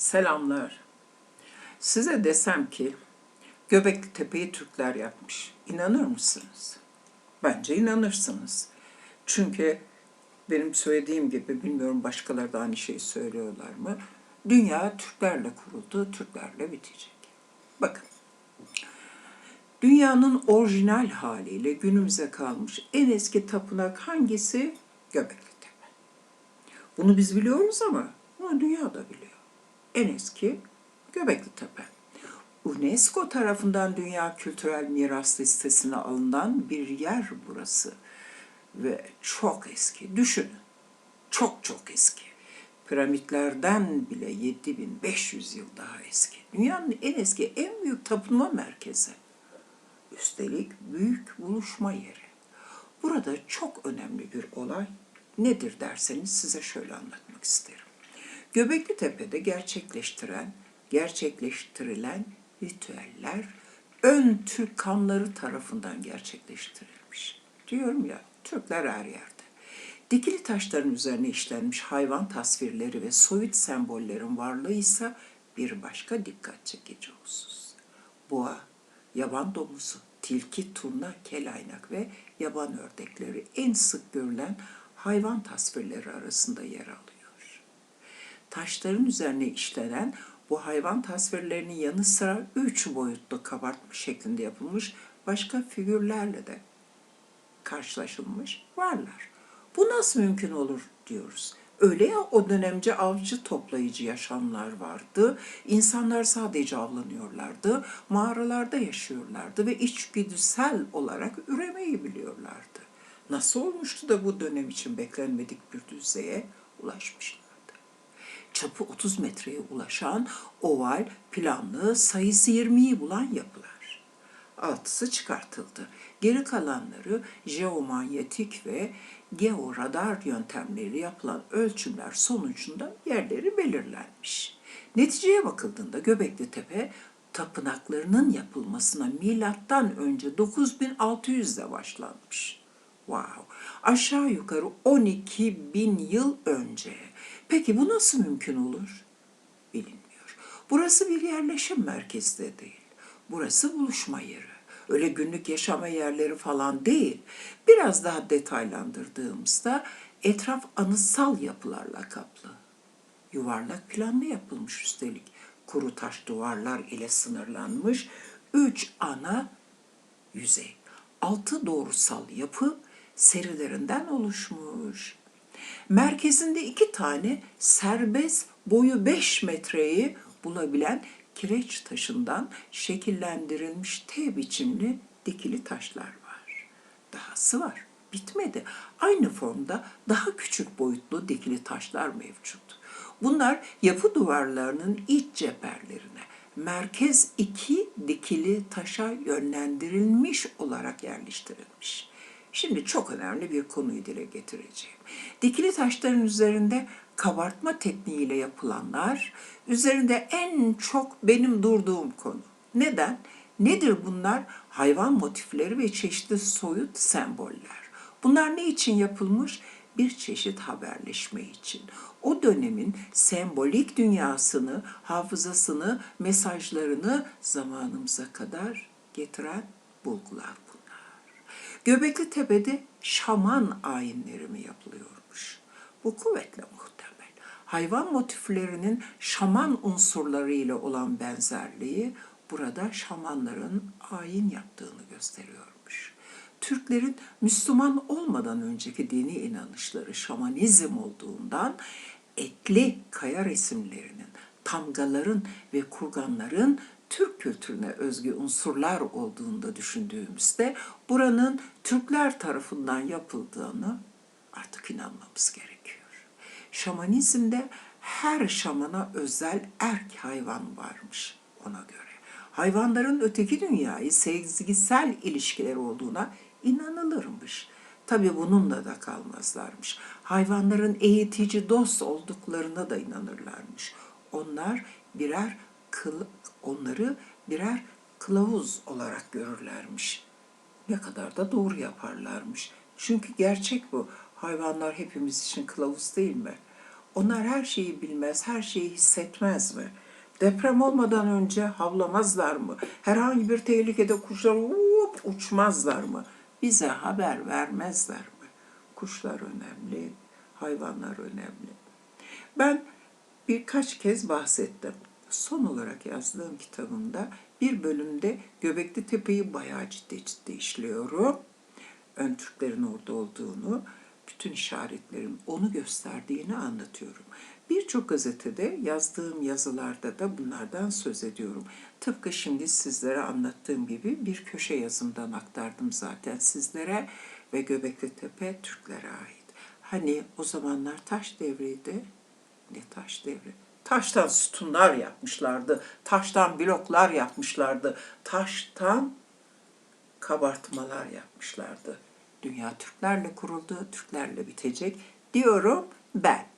Selamlar. Size desem ki Göbekli Tepe'yi Türkler yapmış. İnanır mısınız? Bence inanırsınız. Çünkü benim söylediğim gibi bilmiyorum başkaları da aynı şeyi söylüyorlar mı? Dünya Türklerle kuruldu, Türklerle bitecek. Bakın. Dünyanın orijinal haliyle günümüze kalmış en eski tapınak hangisi? Göbekli Tepe. Bunu biz biliyoruz ama bunu dünya da biliyor. En eski Göbekli Tepe. UNESCO tarafından Dünya Kültürel Miras listesine alınan bir yer burası. Ve çok eski. Düşünün. Çok çok eski. Piramitlerden bile 7500 yıl daha eski. Dünyanın en eski, en büyük tapınma merkezi. Üstelik büyük buluşma yeri. Burada çok önemli bir olay nedir derseniz size şöyle anlatmak isterim. Göbekli Tepe'de gerçekleştiren, gerçekleştirilen ritüeller ön Türk kanları tarafından gerçekleştirilmiş. Diyorum ya, Türkler her yerde. Dikili taşların üzerine işlenmiş hayvan tasvirleri ve soyut sembollerin varlığı ise bir başka dikkat çekici husus. Boğa, yaban domuzu, tilki, turna, kelaynak ve yaban ördekleri en sık görülen hayvan tasvirleri arasında yer alıyor. Taşların üzerine işlenen bu hayvan tasvirlerinin yanı sıra üç boyutlu kabartma şeklinde yapılmış başka figürlerle de karşılaşılmış varlar. Bu nasıl mümkün olur diyoruz. Öyle ya o dönemce avcı toplayıcı yaşamlar vardı. İnsanlar sadece avlanıyorlardı. Mağaralarda yaşıyorlardı ve içgüdüsel olarak üremeyi biliyorlardı. Nasıl olmuştu da bu dönem için beklenmedik bir düzeye ulaşmışlardı? Çapı 30 metreye ulaşan oval, planlı, sayısı 20'yi bulan yapılar altısı çıkartıldı. Geri kalanları jeomanyetik ve georadar yöntemleri yapılan ölçümler sonucunda yerleri belirlenmiş. Neticeye bakıldığında Göbekli Tepe tapınaklarının yapılmasına milattan önce 9600'de başlanmış. Wow. Aşağı yukarı 12 bin yıl önce. Peki bu nasıl mümkün olur? Bilinmiyor. Burası bir yerleşim merkezi de değil. Burası buluşma yeri. Öyle günlük yaşama yerleri falan değil. Biraz daha detaylandırdığımızda etraf anıtsal yapılarla kaplı. Yuvarlak planlı yapılmış üstelik. Kuru taş duvarlar ile sınırlanmış üç ana yüzey. Altı doğrusal yapı serilerinden oluşmuş. Merkezinde iki tane serbest boyu 5 metreyi bulabilen kireç taşından şekillendirilmiş T biçimli dikili taşlar var. Dahası var. Bitmedi. Aynı formda daha küçük boyutlu dikili taşlar mevcut. Bunlar yapı duvarlarının iç cepherlerine merkez iki dikili taşa yönlendirilmiş olarak yerleştirilmiş. Şimdi çok önemli bir konuyu dile getireceğim. Dikili taşların üzerinde kabartma tekniğiyle yapılanlar üzerinde en çok benim durduğum konu. Neden? Nedir bunlar? Hayvan motifleri ve çeşitli soyut semboller. Bunlar ne için yapılmış? Bir çeşit haberleşme için. O dönemin sembolik dünyasını, hafızasını, mesajlarını zamanımıza kadar getiren bulgular. Göbekli Tepe'de şaman ayinleri mi yapılıyormuş? Bu kuvvetle muhtemel hayvan motiflerinin şaman unsurlarıyla olan benzerliği burada şamanların ayin yaptığını gösteriyormuş. Türklerin Müslüman olmadan önceki dini inanışları şamanizm olduğundan etli kaya resimlerinin, tamgaların ve kurganların Türk kültürüne özgü unsurlar olduğunu düşündüğümüzde buranın Türkler tarafından yapıldığını artık inanmamız gerekiyor. Şamanizmde her şamana özel erk hayvan varmış ona göre. Hayvanların öteki dünyayı sezgisel ilişkiler olduğuna inanılırmış. Tabi bununla da kalmazlarmış. Hayvanların eğitici dost olduklarına da inanırlarmış. Onlar birer kıl, onları birer kılavuz olarak görürlermiş. Ne kadar da doğru yaparlarmış. Çünkü gerçek bu. Hayvanlar hepimiz için kılavuz değil mi? Onlar her şeyi bilmez, her şeyi hissetmez mi? Deprem olmadan önce havlamazlar mı? Herhangi bir tehlikede kuşlar uğup uçmazlar mı? Bize haber vermezler mi? Kuşlar önemli, hayvanlar önemli. Ben birkaç kez bahsettim. Son olarak yazdığım kitabımda bir bölümde Göbekli Tepe'yi bayağı ciddi ciddi işliyorum. Ön Türklerin orada olduğunu, bütün işaretlerin onu gösterdiğini anlatıyorum. Birçok gazetede yazdığım yazılarda da bunlardan söz ediyorum. Tıpkı şimdi sizlere anlattığım gibi bir köşe yazımdan aktardım zaten sizlere ve Göbekli Tepe Türklere ait. Hani o zamanlar taş devriydi. Ne taş devri? Taştan sütunlar yapmışlardı. Taştan bloklar yapmışlardı. Taştan kabartmalar yapmışlardı. Dünya Türklerle kuruldu, Türklerle bitecek diyorum ben.